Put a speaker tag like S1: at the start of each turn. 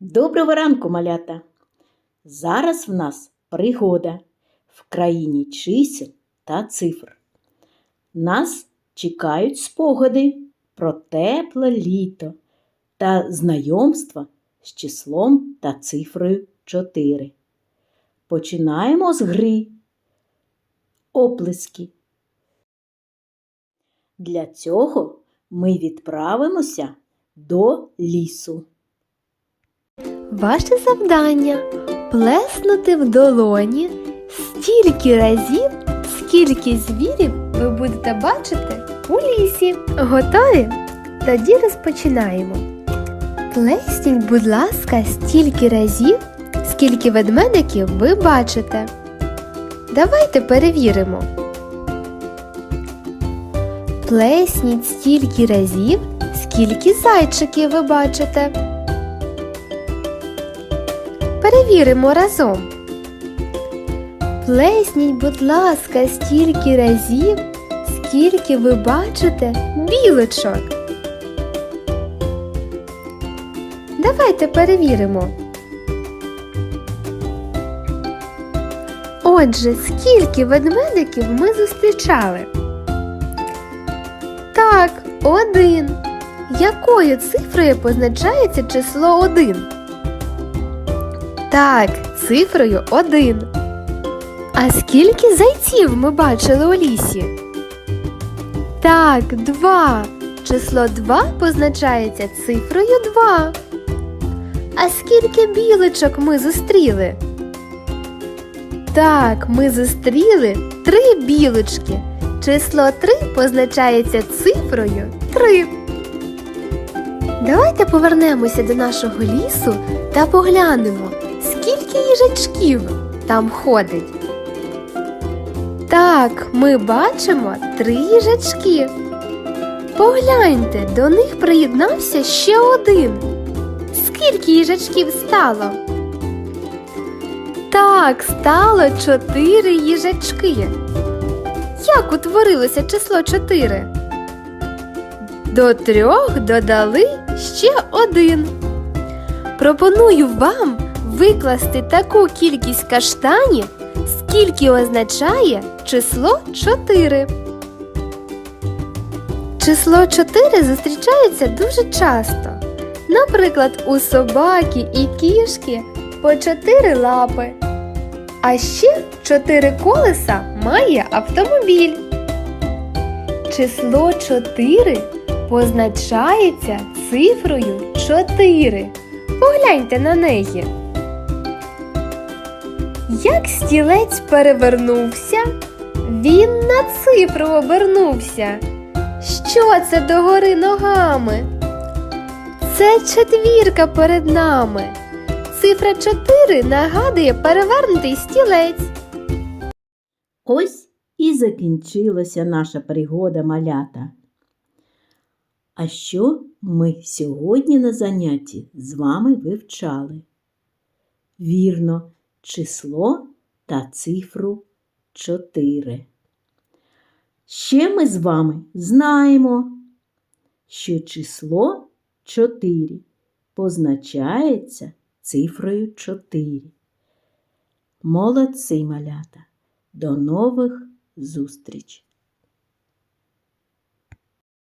S1: Доброго ранку, малята! Зараз в нас пригода в країні чисел та цифр. Нас чекають спогади про тепле літо та знайомство з числом та цифрою 4. Починаємо з гри. Оплески. Для цього ми відправимося до лісу.
S2: Ваше завдання плеснути в долоні стільки разів, скільки звірів ви будете бачити у лісі. Готові? Тоді розпочинаємо. Плесніть, будь ласка, стільки разів, скільки ведмедиків ви бачите. Давайте перевіримо. Плесніть стільки разів, скільки зайчиків ви бачите. Перевіримо разом. Плесніть, будь ласка, стільки разів, скільки ви бачите білочок. Давайте перевіримо. Отже, скільки ведмедиків ми зустрічали? Так, один. Якою цифрою позначається число один? Так, цифрою один. А скільки зайців ми бачили у лісі? Так, два. Число 2 позначається цифрою 2. А скільки білочок ми зустріли? Так, ми зустріли три білочки. Число 3 позначається цифрою 3. Давайте повернемося до нашого лісу та поглянемо, скільки їжачків там ходить. Так, ми бачимо три їжачки. Погляньте, до них приєднався ще один. Скільки їжачків стало? Так, стало чотири їжачки. Як утворилося число чотири? До трьох додали ще один. Пропоную вам викласти таку кількість каштанів, скільки означає число 4. Число 4 зустрічається дуже часто. Наприклад, у собаки і кішки по 4 лапи. А ще 4 колеса має автомобіль. Число 4 позначається цифрою 4. Погляньте на неї. Як стілець перевернувся, він на цифру обернувся. Що це догори ногами? Це четвірка перед нами. Цифра 4 нагадує перевернутий стілець.
S1: Ось і закінчилася наша пригода малята. А що ми сьогодні на занятті з вами вивчали? Вірно, число та цифру 4. Ще ми з вами знаємо, що число 4 позначається цифрою 4. Молодці малята! До нових зустріч!